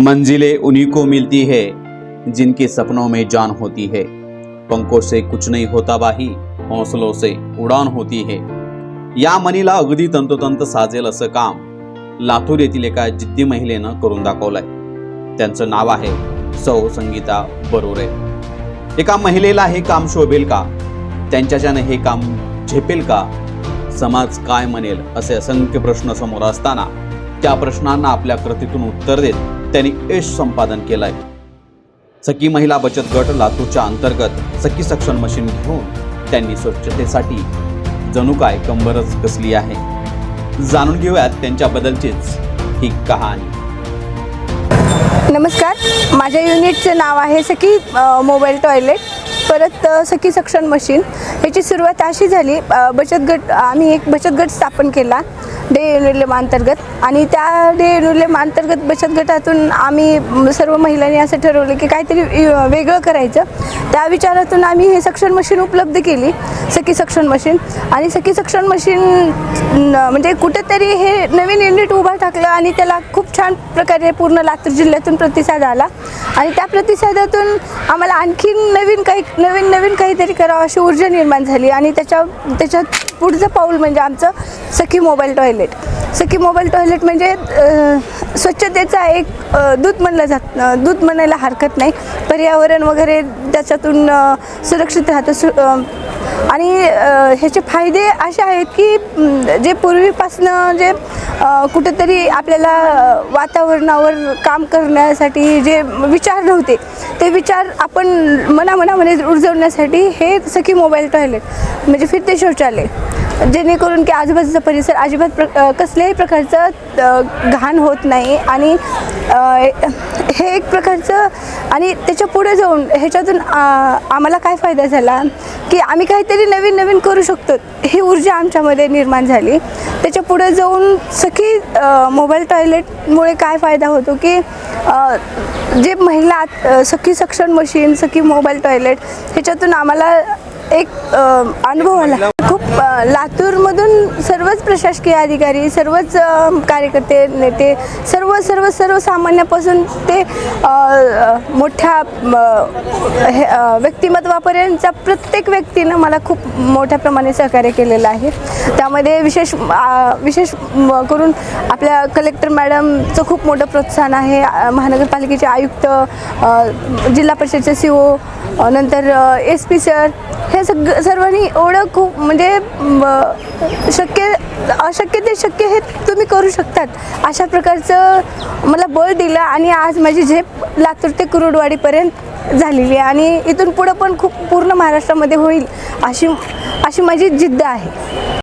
मंजिलें उन्हीं को मिलती है जिनके सपनों में जान होती है। पंखों से कुछ नहीं होता बाही हौसलों से उडान होती है। या मनीला अगदी तंतोतंत साजेल असं काम लातूर येथील एका जिद्दी महिलेनं करून दाखवलंय. त्यांचं नाव आहे सौ संगीता बरोरे. एका महिलेला हे काम शोभेल का? त्यांच्याच्यानं हे काम झेपेल का? समाज काय म्हणेल? असे असंख्य प्रश्न समोर असताना त्या प्रश्नांना आपल्या कृतीतून उत्तर देत त्यांनी यश संपादन केलंय. सखी महिला बचत गट लातूरच्या अंतर्गत सखी सक्षम मशीन घेऊन त्यांनी स्वच्छतेसाठी जणू काय कंबरच कसली आहे. जाणून घेऊयात त्यांच्याबद्दलचीच ही कहाणी. नमस्कार. माझ्या युनिटचं नाव आहे सखी मोबाईल टॉयलेट. परत सखी सक्षण मशीन. ह्याची सुरुवात अशी झाली बचत गट आम्ही एक बचत गट स्थापन केला डे युनिलेम अंतर्गत. आणि त्या डे युनिलेम अंतर्गत बचत गटातून आम्ही सर्व महिलांनी असं ठरवलं की काहीतरी वेगळं करायचं. त्या विचारातून आम्ही हे सक्षण मशीन उपलब्ध केली सखी सक्षण मशीन. आणि सखी सक्षण मशीन म्हणजे कुठेतरी हे नवीन युनिट उभा टाकलं आणि त्याला खूप छान प्रकारे पूर्ण लातूर जिल्ह्यातून प्रतिसाद आला. आणि त्या प्रतिसादातून आम्हाला आणखीन नवीन काही नवीन नवीन काहीतरी करावं अशी ऊर्जा निर्माण झाली आणि त्याच्या त्याच्यात पुढचं पाऊल म्हणजे आमचं Sakhi mobile toilet. Sakhi mobile toilet म्हणजे स्वच्छतेचा एक दूध म्हणलं जात दूध म्हणायला हरकत नाही. पर्यावरण वगैरे त्याच्यातून सुरक्षित राहतं सु आणि ह्याचे फायदे असे आहेत की जे पूर्वीपासनं जे कुठेतरी आपल्याला वातावरणावर काम करण्यासाठी जे विचार नव्हते ते विचार आपण मनामनामध्ये रुजवण्यासाठी हे सखी मोबाईल टॉयलेट म्हणजे फिरते शौचालय. जेणेकरून की आजूबाजूचा परिसर अजिबात प्र कसल्याही प्रकारचं घाण होत नाही. आणि हे एक प्रकारचं आणि त्याच्या पुढे जाऊन ह्याच्यातून आम्हाला काय फायदा झाला की आम्ही काहीतरी नवीन नवीन करू शकतो. ही ऊर्जा आमच्यामध्ये निर्माण झाली. त्याच्या पुढे जाऊन सखी मोबाईल टॉयलेटमुळे काय फायदा होतो की जे महिला सखी सक्षम मशीन सखी मोबाईल टॉयलेट ह्याच्यातून आम्हाला एक अनुभव आला. खूप लातूरमधून सर्वच प्रशासकीय अधिकारी सर्वच कार्यकर्ते नेते सर्व सर्व सर्वसामान्यापासून ते मोठ्या हे, व्यक्तिमत्वापर्यंतच्या प्रत्येक व्यक्तीनं मला खूप मोठ्या प्रमाणे सहकार्य केलेलं आहे. त्यामध्ये विशेष विशेष करून आपल्या कलेक्टर मॅडमचं खूप मोठं प्रोत्साहन आहे. महानगरपालिकेचे आयुक्त जिल्हा परिषदचे सी ओ नंतर एस पी सर ह्या सग सर्वांनी एवढं खूप म्हणजे शक्य अशक्य ते शक्य हे तुम्ही करू शकतात. अशा प्रकारचं मला बळ दिलं आणि आज माझी झेप लातूर ते कुरुडवाडीपर्यंत झालेली आहे. आणि इथून पुढं पण खूप पूर्ण महाराष्ट्रामध्ये होईल अशी अशी माझी जिद्द आहे.